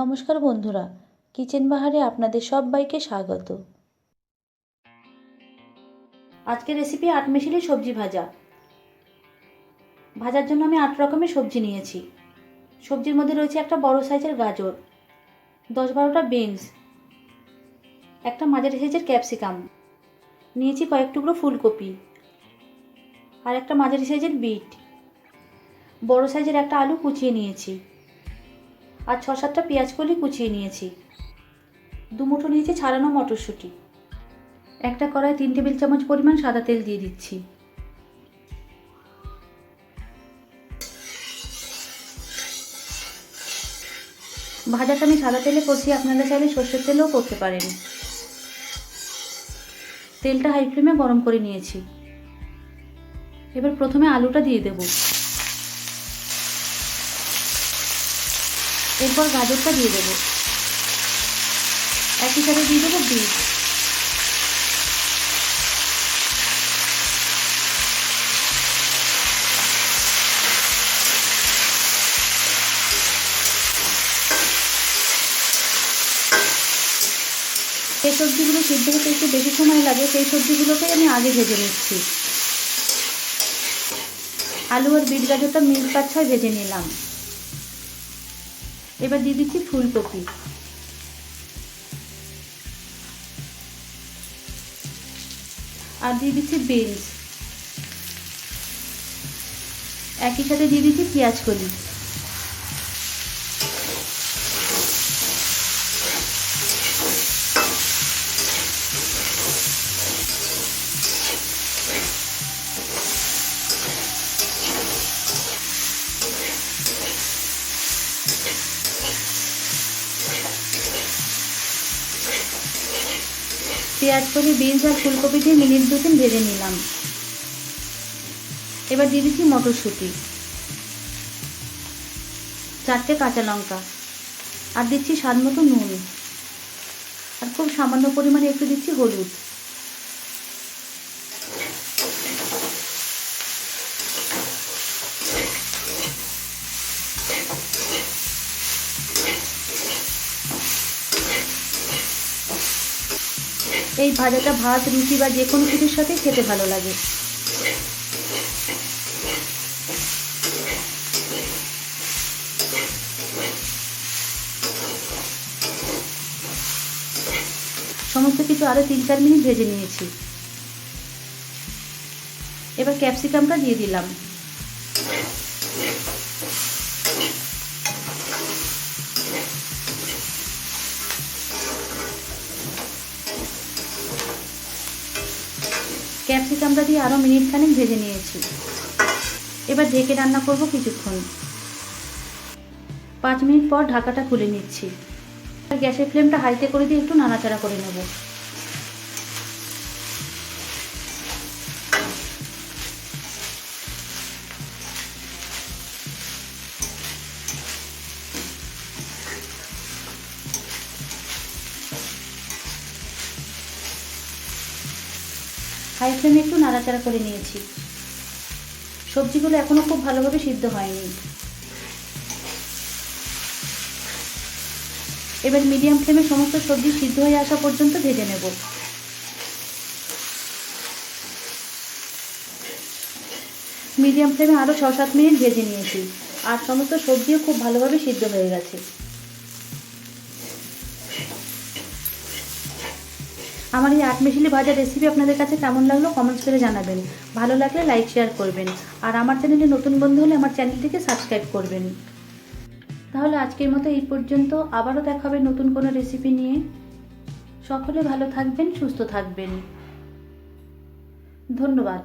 নমস্কার বন্ধুরা, কিচেন বাহারে আপনাদের সবাইকে স্বাগত। আজকের রেসিপি আট মেশিলি সবজি ভাজা। ভাজার জন্য আমি আট রকমের সবজি নিয়েছি। সবজির মধ্যে রয়েছে একটা বড় সাইজের গাজর, দশ বারোটা বিনস একটা মাঝারি সাইজের ক্যাপসিকাম নিয়েছি কয়েক টুকরো ফুলকপি আর একটা মাঝারি সাইজের বিট বড় সাইজের একটা আলু কুচিয়ে নিয়েছি। আর ছ সাতটা পেঁয়াজ কলি কুচিয়ে নিয়েছি। দুমুঠো নিয়েছি ছাড়ানো মটরশুঁটি। একটা কড়াই তিন টেবিল চামচ পরিমাণ সাদা তেল দিয়ে দিচ্ছি। ভাজাটা আমি সাদা তেলে করছি আপনারা চাইলে সর্ষের তেলেও করতে পারেন। তেলটা হাই ফ্লেমে গরম করে নিয়েছি। এবার প্রথমে আলুটা দিয়ে দেব। এরপর গাজরটা দিয়ে দেবো। একই সাথে দিয়ে দেবো বিট যে সবজিগুলো সিদ্ধ হতে একটু বেশি সময় লাগে, সেই সবজিগুলোকে আমি আগে ভেজে নিচ্ছি। আলু আর বিট গাজরটা মিল্ক পাচ্ছায় ভেজে নিলাম। এবার দিয়ে দিচ্ছি ফুলকপি। আর দিয়ে দিচ্ছি বিনস একই সাথে দিয়ে দিচ্ছি পেঁয়াজ কলি। পেঁয়াজ কলি বিনস আর ফুলকপি দিয়ে মিনিট দু তিন ভেজে নিলাম। এবার দিয়ে দিচ্ছি মটরশুঁটি। চারটে কাঁচা লঙ্কা। আর দিচ্ছি স্বাদ মতো নুন। আর খুব সামান্য পরিমাণে একটু দিচ্ছি হলুদ। এই ভাজাটা ভাত, রুটি বা যে কোনো কিছুর সাথে খেতে ভালো লাগে। সমস্ত কিছু আরও তিন চার মিনিট ভেজে নিয়েছি। এবার ক্যাপসিকামটা দিয়ে দিলাম। ক্যাপসিকামটা দিয়ে আরও মিনিট খানেক ভেজে নিয়েছি। এবার ঢেকে রান্না করব কিছুক্ষণ। পাঁচ মিনিট পর ঢাকাটা খুলে নিচ্ছি। গ্যাসের ফ্লেমটা হাইতে করে দিয়ে একটু নাড়াচাড়া করে নেব। হাই ফ্লেমে একটু নাড়াচাড়া করে নিয়েছি। সবজিগুলো এখনও খুব ভালোভাবে সিদ্ধ হয়নি। এবার মিডিয়াম ফ্লেমে সমস্ত সবজি সিদ্ধ হয়ে আসা পর্যন্ত ভেজে নেব। মিডিয়াম ফ্লেমে আরও ছ সাত মিনিট ভেজে নিয়েছি। আর সমস্ত সবজিও খুব ভালোভাবে সিদ্ধ হয়ে গেছে। আমার এই আট মিশিলি ভাজার রেসিপি আপনাদের কাছে কেমন লাগল কমেন্টস করে জানাবেন। ভালো লাগলে লাইক শেয়ার করবেন। আর আমার চ্যানেলে নতুন বন্ধু হলে আমার চ্যানেলটিকে সাবস্ক্রাইব করবেন। তাহলে আজকের মতো এই পর্যন্ত। আবারও দেখা হবে নতুন কোনো রেসিপি নিয়ে। সকলে ভালো থাকবেন, সুস্থ থাকবেন। ধন্যবাদ।